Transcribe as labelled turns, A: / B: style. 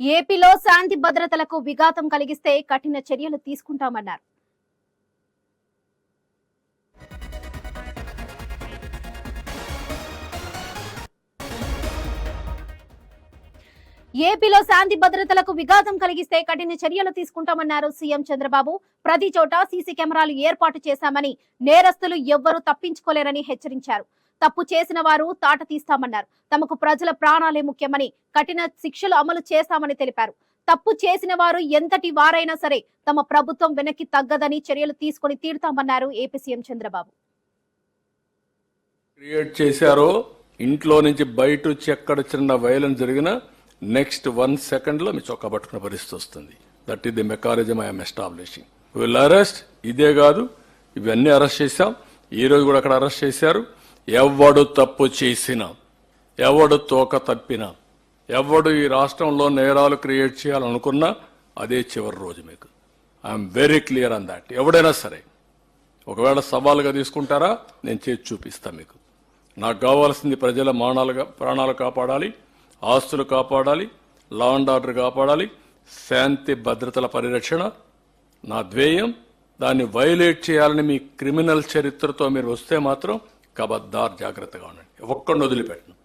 A: ఏపీలో శాంతి భద్రతలకు విఘాతం కలిగిస్తే కఠిన చర్యలు తీసుకుంటామన్నారు. ఏపీలో శాంతి భద్రతలకు విఘాతం కలిగిస్తే కఠిన చర్యలు తీసుకుంటామన్నారు సీఎం చంద్రబాబు. ప్రతి చోట సీసీ కెమెరాలు ఏర్పాటు చేశామని నేరస్తులు ఎవ్వరూ తప్పించుకోలేరని హెచ్చరించారు. తప్పు చేసిన వారు తాట తీస్తామన్నారు. తమకు ప్రజల ప్రాణాలే ముఖ్యమని కఠిన శిక్షలు అమలు చేస్తామని తెలిపారు. తప్పు చేసిన వారు ఎంతటి వారైనా సరే తమ ప్రభుత్వం వెనక్కి తగ్గదని చర్యలు తీసుకొని తీరుతామన్నారు ఏపీ సీఎం చంద్రబాబు.
B: క్రియేట్ చేశారో ఇంట్లో నుంచి బయట వచ్చి ఎక్కడ చిన్న వైలెన్స్ జరిగినా నెక్స్ట్ వన్ సెకండ్లో మీ చొక్కా పట్టుకున్న పరిస్థితి వస్తుంది. That is the mechanism I'm establishing will arrest ఇదే కాదు ఇవన్నీ అరెస్ట్ చేశాం. ఈ రోజు కూడా అక్కడ అరెస్ట్ చేశారు. ఎవడు తప్పు చేసినా ఎవడు తోక తప్పినా ఎవడు ఈ రాష్ట్రంలో నేరాలు క్రియేట్ చేయాలనుకున్నా అదే చివరి రోజు మీకు. I'm very clear on that ఎవడైనా సరే ఒకవేళ సవాలుగా తీసుకుంటారా నేను చేసి చూపిస్తాను మీకు. నాకు కావాల్సింది ప్రజల మానాలుగా ప్రాణాలు కాపాడాలి ఆస్తులు కాపాడాలి లా అండ్ ఆర్డర్ కాపాడాలి శాంతి భద్రతల పరిరక్షణ నా ధ్యేయం దాన్ని వైలేట్ చేయాలని మీ క్రిమినల్ చరిత్రతో మీరు వస్తే మాత్రం కబద్దార్ జాగ్రత్తగా ఉండండి. ఒక్కడిని వదిలిపెట్టను.